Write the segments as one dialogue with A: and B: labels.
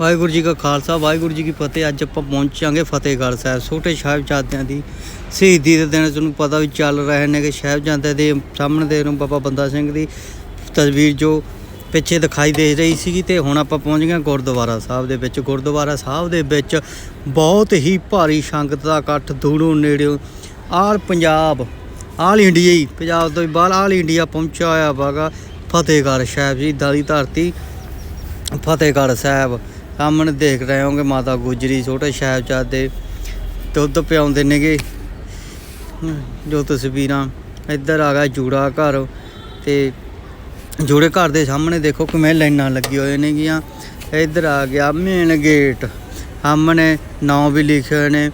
A: ਵਾਹਿਗੁਰੂ ਜੀ ਕਾ ਖਾਲਸਾ, ਵਾਹਿਗੁਰੂ ਜੀ ਕੀ ਫਤਿਹ। ਅੱਜ ਆਪਾਂ ਪਹੁੰਚਾਂਗੇ ਫਤਿਹਗੜ੍ਹ ਸਾਹਿਬ, ਛੋਟੇ ਸਾਹਿਬਜ਼ਾਦਿਆਂ ਦੀ ਸ਼ਹੀਦੀ ਦੇ ਦਿਨ। ਤੁਹਾਨੂੰ ਪਤਾ ਵੀ ਚੱਲ ਰਹੇ ਨੇ ਕਿ ਸਾਹਿਬਜ਼ਾਦਿਆਂ ਦੇ ਸਾਹਮਣੇ ਦੇ ਨੂੰ ਬਾਬਾ ਬੰਦਾ ਸਿੰਘ ਦੀ ਤਸਵੀਰ ਜੋ ਪਿੱਛੇ ਦਿਖਾਈ ਦੇ ਰਹੀ ਸੀਗੀ ਤੇ ਹੁਣ ਆਪਾਂ ਪਹੁੰਚ ਗਏ ਗੁਰਦੁਆਰਾ ਸਾਹਿਬ ਦੇ ਵਿੱਚ। ਗੁਰਦੁਆਰਾ ਸਾਹਿਬ ਦੇ ਵਿੱਚ ਬਹੁਤ ਹੀ ਭਾਰੀ ਸੰਗਤ ਦਾ ਇਕੱਠ ਦੂਰੋਂ ਨੇੜਿਓਂ ਆਲ ਪੰਜਾਬ, ਆਲ ਇੰਡੀਆ ਹੀ, ਪੰਜਾਬ ਤੋਂ ਵੀ ਬਾਹਰ ਆਲ ਇੰਡੀਆ ਪਹੁੰਚਿਆ ਹੋਇਆ ਵਾਗਾ ਫਤਿਹਗੜ੍ਹ ਸਾਹਿਬ ਜੀ ਦੀ ਧਰਤੀ ਫਤਿਹਗੜ੍ਹ ਸਾਹਿਬ। ਸਾਹਮਣੇ ਦੇਖ ਰਹੇ ਹੋਗੇ ਮਾਤਾ ਗੁਜਰੀ, ਛੋਟੇ ਸਾਹਿਬਜ਼ਾਦੇ ਦੁੱਧ ਪਿਆਉਂਦੇ ਨੇਗੇ। ਜੋ ਤਸਵੀਰਾਂ ਇੱਧਰ ਆ ਗਿਆ ਜੂੜਾ ਘਰ ਤੇ ਜੂੜੇ ਘਰ ਦੇ ਸਾਹਮਣੇ ਦੇਖੋ ਕਿਵੇਂ ਲਾਈਨਾਂ ਲੱਗੀ ਹੋਏ ਨੇਗੀਆਂ। ਇੱਧਰ ਆ ਗਿਆ ਮੇਨ ਗੇਟ, ਸਾਹਮਣੇ ਨਾਂ ਵੀ ਲਿਖੇ ਹੋਏ ਨੇ,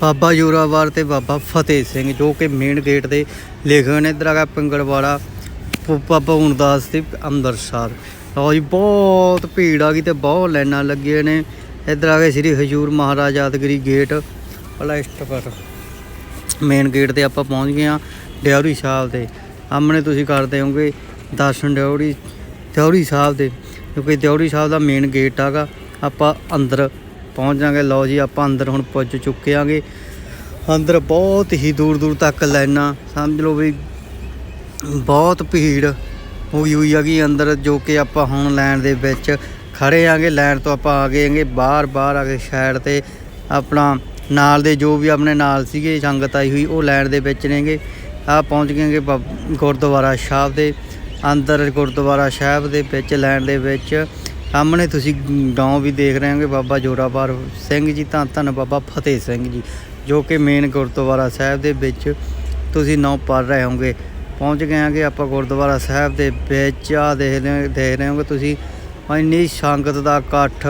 A: ਬਾਬਾ ਜੋਰਾਵਰ ਤੇ ਬਾਬਾ ਫਤਿਹ ਸਿੰਘ, ਜੋ ਕਿ ਮੇਨ ਗੇਟ ਦੇ ਲਿਖੇ ਹੋਏ ਨੇ। ਇੱਧਰ ਆ ਗਿਆ ਪਿੰਗਲਵਾੜਾ ਪ- ਬਾਬਾ ਹੁਣਦਾਸ ਤੇ ਅੰਮ੍ਰਿਤਸਰ। ਲਓ ਜੀ, ਬਹੁਤ ਭੀੜ ਆ ਗਈ ਤੇ ਬਹੁਤ ਲਾਈਨਾਂ ਲੱਗੀਆਂ ਨੇ। ਇੱਧਰ ਆ ਗਏ ਸ੍ਰੀ ਹਜੂਰ ਮਹਾਰਾਜ ਯਾਦਗਰੀ ਗੇਟ। ਪਲਾਸਟਿਕ ਮੇਨ ਗੇਟ ਤੇ ਆਪਾਂ ਪਹੁੰਚ ਗਏ ਆ ਡਿਉਰੀ ਸਾਹਿਬ ਦੇ। ਸਾਹਮਣੇ ਤੁਸੀਂ ਕਰਦੇ ਹੋਗੇ ਦਰਸ਼ਨ ਡਿਉਰੀ ਡਿਉਰੀ ਸਾਹਿਬ ਦੇ। ਕਿਉਂਕਿ ਡਿਉਰੀ ਸਾਹਿਬ ਦਾ ਮੇਨ ਗੇਟ ਆਗਾ, ਆਪਾਂ ਅੰਦਰ ਪਹੁੰਚ ਜਾਾਂਗੇ ਲਓ ਜੀ, ਆਪਾਂ ਅੰਦਰ ਹੁਣ ਪੁੱਜ ਚੁੱਕੇ ਆਂਗੇ। ਅੰਦਰ ਬਹੁਤ ਹੀ ਦੂਰ ਦੂਰ ਤੱਕ ਲਾਈਨਾਂ। ਸਮਝ ਲਓ ਵੀ ਬਹੁਤ ਭੀੜ ਹੋਈ ਹੋਈ ਹੈਗੀ ਅੰਦਰ ਜੋ ਕਿ ਆਪਾਂ ਹੁਣ ਲੈਣ ਦੇ ਵਿੱਚ ਖੜੇ ਆਂਗੇ, ਲੈਣ ਤੋਂ ਆਪਾਂ ਆ ਗਏ ਬਾਹਰ ਬਾਹਰ ਆ ਕੇ ਸਾਈਡ ਤੇ ਆਪਣਾ ਨਾਲ ਦੇ ਜੋ ਵੀ ਆਪਣੇ ਨਾਲ ਸੀਗੇ, ਸੰਗਤ ਆਈ ਹੋਈ, ਉਹ ਲੈਣ ਦੇ ਵਿੱਚ ਨੇਗੇ। ਆ ਪਹੁੰਚ ਗਏਗੇ ਆਂਗੇ ਗੁਰਦੁਆਰਾ ਸਾਹਿਬ ਦੇ, ਅੰਦਰ ਗੁਰਦੁਆਰਾ ਸਾਹਿਬ ਦੇ ਵਿੱਚ ਲੈਣ ਦੇ ਵਿੱਚ। ਸਾਹਮਣੇ ਤੁਸੀਂ ਗਾਉਂ ਵੀ ਦੇਖ ਰਹੇ ਹੋਗੇ, ਬਾਬਾ ਜੋਰਾਵਰ ਸਿੰਘ ਜੀ, ਤਾਂ ਧੰਨ ਬਾਬਾ ਫਤਿਹ ਸਿੰਘ ਜੀ, ਜੋ ਕਿ ਮੇਨ ਗੁਰਦੁਆਰਾ ਸਾਹਿਬ ਦੇ ਵਿੱਚ ਤੁਸੀਂ ਨੌ ਪੜ ਰਹੇ ਹੋਗੇ। ਪਹੁੰਚ ਗਏ ਆਂਗੇ ਆਪਾਂ ਗੁਰਦੁਆਰਾ ਸਾਹਿਬ ਦੇ ਵਿੱਚ। ਆ ਦੇਖ ਰਹੇ ਦੇਖ ਰਹੇ ਹੋਗੇ ਤੁਸੀਂ। ਇੰਨੀ ਸੰਗਤ ਦਾ ਇਕੱਠ,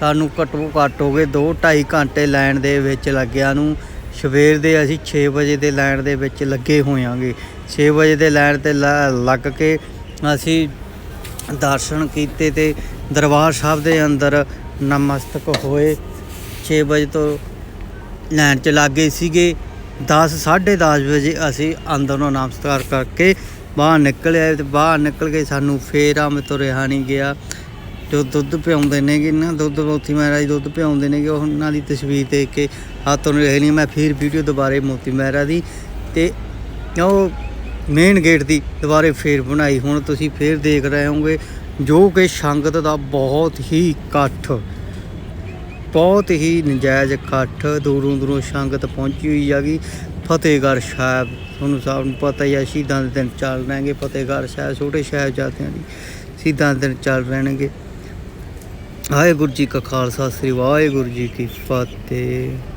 A: ਸਾਨੂੰ ਘੱਟੋ ਘੱਟ ਹੋ ਗਏ 2 2.5 ਘੰਟੇ ਲਾਈਨ ਦੇ ਵਿੱਚ ਲੱਗਿਆ ਨੂੰ। ਸਵੇਰ ਦੇ ਅਸੀਂ 6 ਵਜੇ ਦੇ ਲਾਈਨ ਦੇ ਵਿੱਚ ਲੱਗੇ ਹੋਇਆਂਗੇ 6 ਵਜੇ ਦੇ ਲਾਈਨ ਤੇ ਲ- ਲੱਗ ਕੇ ਅਸੀਂ ਦਰਸ਼ਨ ਕੀਤੇ ਤੇ ਦਰਬਾਰ ਸਾਹਿਬ ਦੇ ਅੰਦਰ ਨਮਸਤਕ ਹੋਏ। 6 ਵਜੇ ਤੋਂ ਲਾਈਨ 'ਚ ਲੱਗੇ ਸੀਗੇ। 10 10:30 ਵਜੇ ਅਸੀਂ ਅੰਦਰ ਨੂੰ ਨਾਮ ਨਮਸਕਾਰ ਕਰਕੇ ਬਾਹਰ ਨਿਕਲ ਆਏ ਤੇ ਬਾਹਰ ਨਿਕਲ ਕੇ ਸਾਨੂੰ ਫੇਰ ਆ ਤੋਂ ਰਿਹਾ ਨਹੀਂ ਗਿਆ। ਜੋ ਦੁੱਧ ਪਿਆਉਂਦੇ ਨੇਗੇ ਨਾ, ਦੁੱਧ ਮੋਤੀ ਮਹਿਰਾ ਮਹਾਰਾਜ ਦੁੱਧ ਪਿਆਉਂਦੇ ਨੇਗੇ, ਉਹ ਉਹਨਾਂ ਦੀ ਤਸਵੀਰ ਦੇਖ ਕੇ ਹੱਥੋਂ ਨਹੀਂ ਰਹਿ ਨਹੀਂ, ਮੈਂ ਫਿਰ ਵੀਡੀਓ ਦੁਬਾਰੇ ਮੋਤੀ ਮਹਿਰਾ ਦੀ ਤੇ ਉਹ ਮੇਨ ਗੇਟ ਦੀ ਦੁਬਾਰੇ ਫੇਰ ਬਣਾਈ। ਹੁਣ ਤੁਸੀਂ ਫੇਰ ਦੇਖ ਰਹੇ ਹੋਗੇ ਜੋ ਕਿ ਸੰਗਤ ਦਾ ਬਹੁਤ ਹੀ ਇਕੱਠ ਬਹੁਤ ਹੀ ਨਜਾਇਜ਼ ਇਕੱਠ ਦੂਰੋਂ ਦੂਰੋਂ ਸੰਗਤ ਪਹੁੰਚੀ ਹੋਈ ਹੈਗੀ। ਫਤਿਹਗੜ੍ਹ ਸਾਹਿਬ, ਤੁਹਾਨੂੰ ਸਭ ਨੂੰ ਪਤਾ ਹੀ ਹੈ ਸ਼ਹੀਦਾਂ ਦੇ ਦਿਨ ਚੱਲ ਰਹਿਣਗੇ ਫਤਿਹਗੜ੍ਹ ਸਾਹਿਬ, ਛੋਟੇ ਸਾਹਿਬਜ਼ਾਦਿਆਂ ਦੀ ਸ਼ਹੀਦਾਂ ਦੇ ਦਿਨ ਚੱਲ ਰਹਿਣਗੇ। ਵਾਹਿਗੁਰੂ ਜੀ ਕਾ ਖਾਲਸਾ, ਸ੍ਰੀ ਵਾਹਿਗੁਰੂ ਜੀ ਕੀ ਫਤਿਹ।